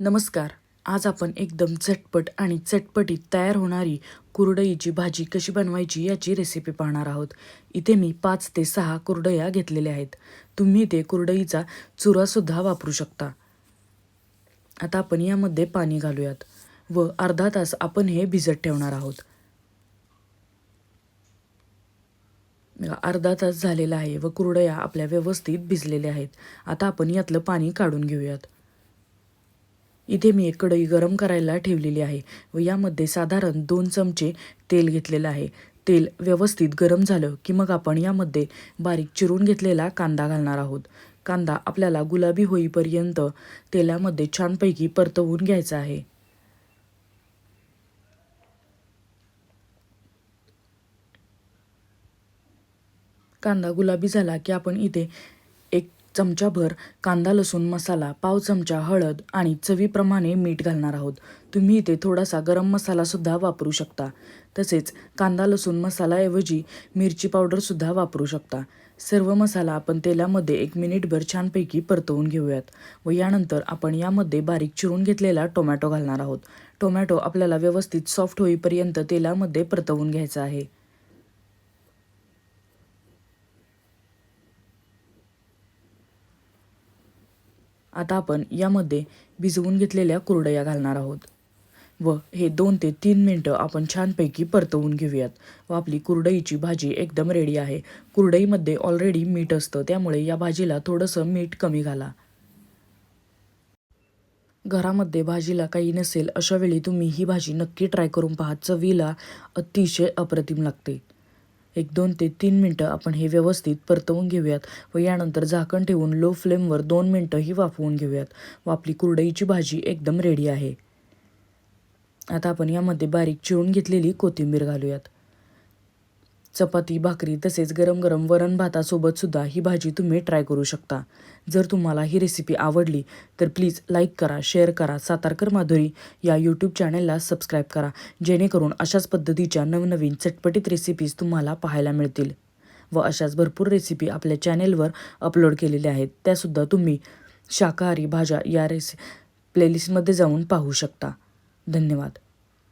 नमस्कार. आज आपण एकदम झटपट आणि चटपटीत तयार होणारी कुरडईची भाजी कशी बनवायची याची रेसिपी पाहणार आहोत. इथे मी पाच ते सहा कुरडया घेतलेल्या आहेत. तुम्ही ते कुरडईचा चुरासुद्धा वापरू शकता. आता आपण यामध्ये पाणी घालूयात व अर्धा तास आपण हे भिजत ठेवणार आहोत. अर्धा तास झालेला आहे व कुरडया आपल्या व्यवस्थित भिजलेल्या आहेत. आता आपण यातलं पाणी काढून घेऊयात. इथे मी एक कढई गरम करायला ठेवलेली आहे व यामध्ये साधारण दोन चमचे तेल घेतलेलं आहे. तेल व्यवस्थित गरम झालं की मग आपण यामध्ये बारीक चिरून घेतलेला कांदा घालणार आहोत. कांदा आपल्याला गुलाबी होईपर्यंत तेलामध्ये छानपैकी परतवून घ्यायचा आहे. कांदा गुलाबी झाला की आपण इथे चमचाभर कांदा लसूण मसाला पाव चमचा हळद आणि चवीप्रमाणे मीठ घालणार आहोत. तुम्ही इथे थोडासा गरम मसालासुद्धा वापरू शकता. तसेच कांदा लसूण मसालाऐवजी मिरची पावडरसुद्धा वापरू शकता. सर्व मसाला आपण तेलामध्ये एक मिनिटभर छानपैकी परतवून घेऊयात व यानंतर आपण यामध्ये बारीक चिरून घेतलेला टोमॅटो घालणार आहोत. टोमॅटो आपल्याला व्यवस्थित सॉफ्ट होईपर्यंत तेलामध्ये परतवून घ्यायचा आहे. आता आपण यामध्ये भिजवून घेतलेल्या कुरडया घालणार आहोत. व हे दोन ते तीन मिनटं आपण छानपैकी परतवून घेऊयात. व आपली कुरडईची भाजी एकदम रेडी आहे. कुरडईमध्ये ऑलरेडी मीठ असतं त्यामुळे या भाजीला थोडंसं मीठ कमी घाला. घरामध्ये भाजीला काही नसेल अशा वेळी तुम्ही ही भाजी नक्की ट्राय करून पहा. चवीला अतिशय अप्रतिम लागते. एक दोन ते तीन मिनटं आपण हे व्यवस्थित परतवून घेऊयात व यानंतर झाकण ठेवून लो फ्लेमवर दोन मिनटंही वाफवून घेऊयात. व आपली कुरडईची भाजी एकदम रेडी आहे. आता आपण यामध्ये बारीक चिरून घेतलेली कोथिंबीर घालूयात. चपाती भाकरी तसेच गरम गरम वरण भातासोबत सुद्धा ही भाजी तुम्ही ट्राय करू शकता. जर तुम्हाला ही रेसिपी आवडली तर प्लीज लाईक करा शेअर करा सातारकर माधुरी या यूट्यूब चॅनलला सबस्क्राईब करा. जेणेकरून अशाच पद्धतीच्या नवनवीन चटपटीत रेसिपीज तुम्हाला पाहायला मिळतील. व अशाच भरपूर रेसिपी आपल्या चॅनेलवर अपलोड केलेल्या आहेत त्यासुद्धा तुम्ही शाकाहारी भाज्या या रेसि प्लेलिस्टमध्ये जाऊन पाहू शकता. धन्यवाद.